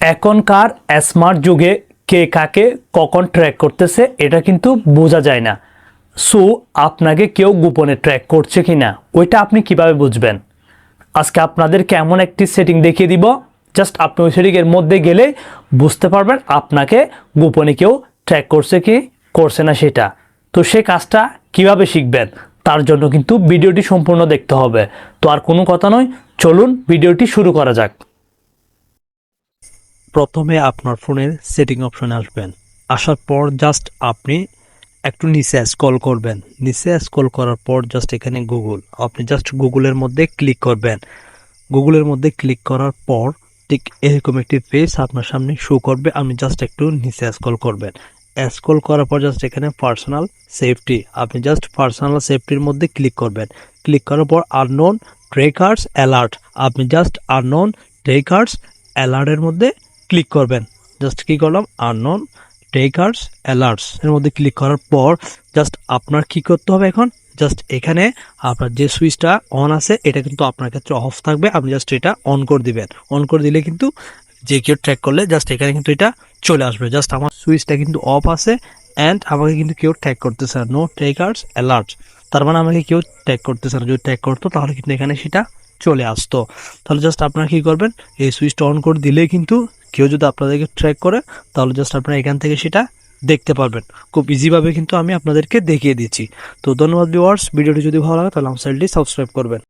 এখনকার স্মার্ট যুগে কে কাকে কখন ট্র্যাক করতেছে, এটা কিন্তু বোঝা যায় না। সো আপনাকে কেউ গোপনে ট্র্যাক করছে কি না ওইটা আপনি কীভাবে বুঝবেন? আজকে আপনাদের কেমন একটি সেটিং দেখিয়ে দিব জাস্ট আপনি ওই সেটিংয়ের মধ্যে গেলে বুঝতে পারবেন আপনাকে গোপনে কেউ ট্র্যাক করছে কি, করছে না সেটা। তো সেই কাজটা কীভাবে শিখবেন, তার জন্য কিন্তু ভিডিওটি সম্পূর্ণ দেখতে হবে। তো আর কোনো কথা নয়, চলুন ভিডিওটি শুরু করা যাক। প্রথমে আপনার ফোনের সেটিং অপশনে আসবেন। আসার পর জাস্ট আপনি একটু নিচে স্ক্রল করবেন। নিচে স্ক্রল করার পর জাস্ট এখানে গুগল আপনি জাস্ট গুগলের মধ্যে ক্লিক করবেন। গুগলের মধ্যে ক্লিক করার পর ঠিক এরকম একটি পেজ আপনার সামনে শো করবে। আপনি জাস্ট একটু নিচে স্ক্রল করবেন। স্ক্রল করার পর জাস্ট এখানে পার্সোনাল সেফটি আপনি জাস্ট পার্সোনাল সেফটির মধ্যে ক্লিক করবেন। ক্লিক করার পর আননোন ট্রেকার্স অ্যালার্ট আপনি জাস্ট আননোন ট্রেকার্স অ্যালার্টের মধ্যে ক্লিক করবেন। জাস্ট কি করলাম? আননোন টেকার্স অ্যালার্টস এর মধ্যে ক্লিক করার পর জাস্ট আপনার কি করতে হবে এখন? জাস্ট এখানে আপনার যে সুইচটা অন আছে, এটা কিন্তু আপনার ক্ষেত্রে অফ থাকবে। আপনি জাস্ট এটা অন করে দিবেন। অন করে দিলে কিন্তু যে কেউ ট্র্যাক করলে জাস্ট এখানে কিন্তু এটা চলে আসবে। জাস্ট আমার সুইচটা কিন্তু অফ আছে অ্যান্ড আমাকে কিন্তু কেউ ট্র্যাক করতেছে না। নো ট্রেকার্স অ্যালার্ট তার মানে আমাকে কেউ ট্র্যাক করতেছে না। যদি ট্র্যাক করতো তাহলে কিন্তু এখানে সেটা চলে আসতো। তাহলে জাস্ট আপনারা কী করবেন? এই সুইচটা অন করে দিলেই কিন্তু কেউ যদি আপনাদেরকে ট্র্যাক করে, তাহলে জাস্ট আপনারা এখান থেকে সেটা দেখতে পারবেন। খুব ইজিভাবে কিন্তু আমি আপনাদেরকে দেখিয়ে দিচ্ছি। তো ধন্যবাদ ভিউয়ার্স ভিডিওটি যদি ভালো লাগে তাহলে আমার চ্যানেলটি সাবস্ক্রাইব করবেন।